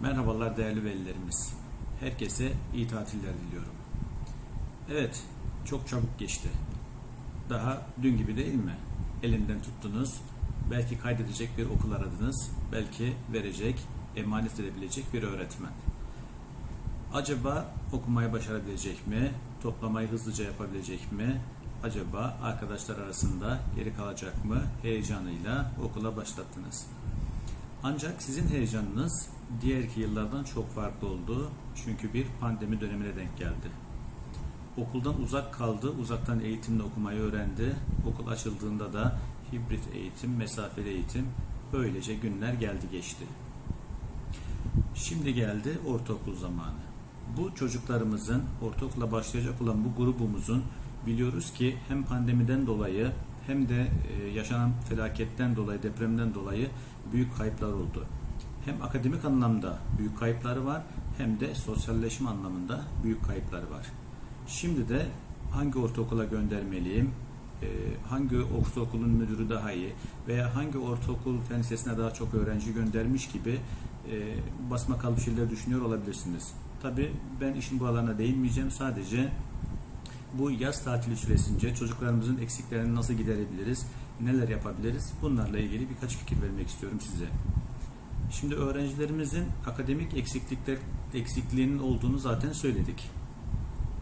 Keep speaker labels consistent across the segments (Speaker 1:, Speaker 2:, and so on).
Speaker 1: Merhabalar değerli velilerimiz. Herkese iyi tatiller diliyorum. Evet, çok çabuk geçti. Daha dün gibi değil mi? Elinden tuttunuz. Belki kaydedecek bir okul aradınız. Belki verecek, emanet edebilecek bir öğretmen. Acaba okumayı başarabilecek mi? Toplamayı hızlıca yapabilecek mi? Acaba arkadaşlar arasında geri kalacak mı? Heyecanıyla okula başlattınız. Ancak sizin heyecanınız diğerki yıllardan çok farklı oldu. Çünkü bir pandemi dönemine denk geldi. Okuldan uzak kaldı, uzaktan eğitimle okumayı öğrendi. Okul açıldığında da hibrit eğitim, mesafeli eğitim böylece günler geldi geçti. Şimdi geldi ortaokul zamanı. Bu çocuklarımızın ortaokula başlayacak olan bu grubumuzun biliyoruz ki hem pandemiden dolayı hem de e, yaşanan felaketten dolayı, depremden dolayı büyük kayıplar oldu. Hem akademik anlamda büyük kayıpları var hem de sosyalleşme anlamında büyük kayıpları var. Şimdi de hangi ortaokula göndermeliyim, e, hangi ortaokulun müdürü daha iyi veya hangi ortaokul fen lisesine daha çok öğrenci göndermiş gibi e, basmakalı bir şeyler düşünüyor olabilirsiniz. Tabi ben işin bu alana değinmeyeceğim. Sadece bu yaz tatili süresince çocuklarımızın eksiklerini nasıl giderebiliriz, neler yapabiliriz bunlarla ilgili birkaç fikir vermek istiyorum size. Şimdi öğrencilerimizin akademik eksiklikler eksikliğinin olduğunu zaten söyledik.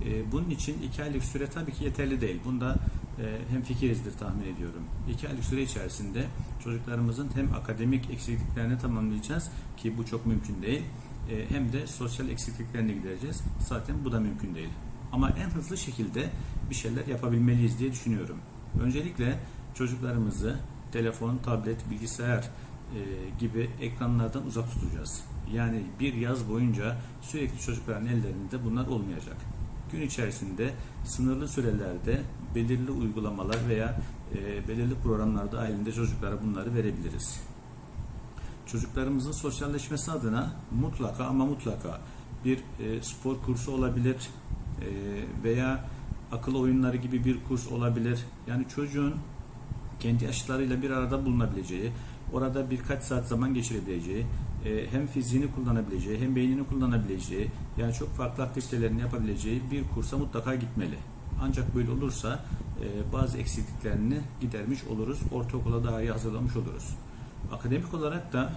Speaker 1: Ee, bunun için iki aylık süre tabii ki yeterli değil. Bunda e, hem fikirizdir tahmin ediyorum. İki aylık süre içerisinde çocuklarımızın hem akademik eksikliklerini tamamlayacağız ki bu çok mümkün değil. E, hem de sosyal eksikliklerini gidereceğiz. Zaten bu da mümkün değil. Ama en hızlı şekilde bir şeyler yapabilmeliyiz diye düşünüyorum. Öncelikle çocuklarımızı telefon, tablet, bilgisayar e, gibi ekranlardan uzak tutacağız. Yani bir yaz boyunca sürekli çocukların ellerinde bunlar olmayacak. Gün içerisinde sınırlı sürelerde belirli uygulamalar veya e, belirli programlarda ailinde çocuklara bunları verebiliriz. Çocuklarımızın sosyalleşmesi adına mutlaka ama mutlaka bir e, spor kursu olabilir veya akıl oyunları gibi bir kurs olabilir. Yani çocuğun kendi yaşlarıyla bir arada bulunabileceği, orada birkaç saat zaman geçirebileceği, e, hem fiziğini kullanabileceği, hem beynini kullanabileceği, yani çok farklı aktivitelerini yapabileceği bir kursa mutlaka gitmeli. Ancak böyle olursa e, bazı eksikliklerini gidermiş oluruz, ortaokula daha iyi hazırlamış oluruz. Akademik olarak da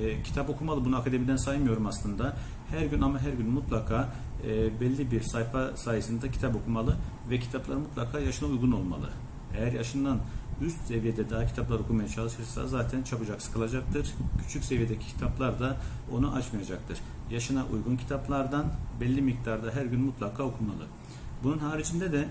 Speaker 1: e, kitap okumalı, bunu akademiden saymıyorum aslında. Her gün ama her gün mutlaka e, belli bir sayfa sayesinde kitap okumalı ve kitaplar mutlaka yaşına uygun olmalı. Eğer yaşından üst seviyede daha kitaplar okumaya çalışırsa zaten çabucak sıkılacaktır. Küçük seviyedeki kitaplar da onu açmayacaktır. Yaşına uygun kitaplardan belli miktarda her gün mutlaka okumalı. Bunun haricinde de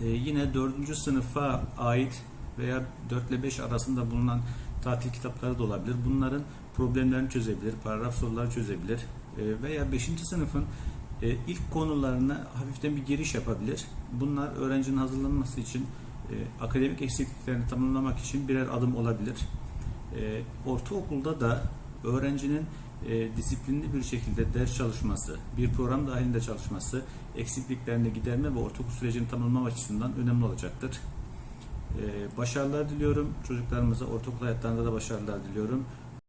Speaker 1: e, yine 4. sınıfa ait veya 4 ile 5 arasında bulunan tatil kitapları da olabilir. Bunların problemlerini çözebilir, paragraf soruları çözebilir e, veya 5. sınıfın e, ilk konularına hafiften bir giriş yapabilir. Bunlar öğrencinin hazırlanması için e, akademik eksikliklerini tamamlamak için birer adım olabilir. E, ortaokulda da öğrencinin disiplinli bir şekilde ders çalışması, bir program dahilinde çalışması eksikliklerini giderme ve ortaokul sürecini tamamlama açısından önemli olacaktır. E, başarılar diliyorum. Çocuklarımıza ortaokul hayatlarında da başarılar diliyorum.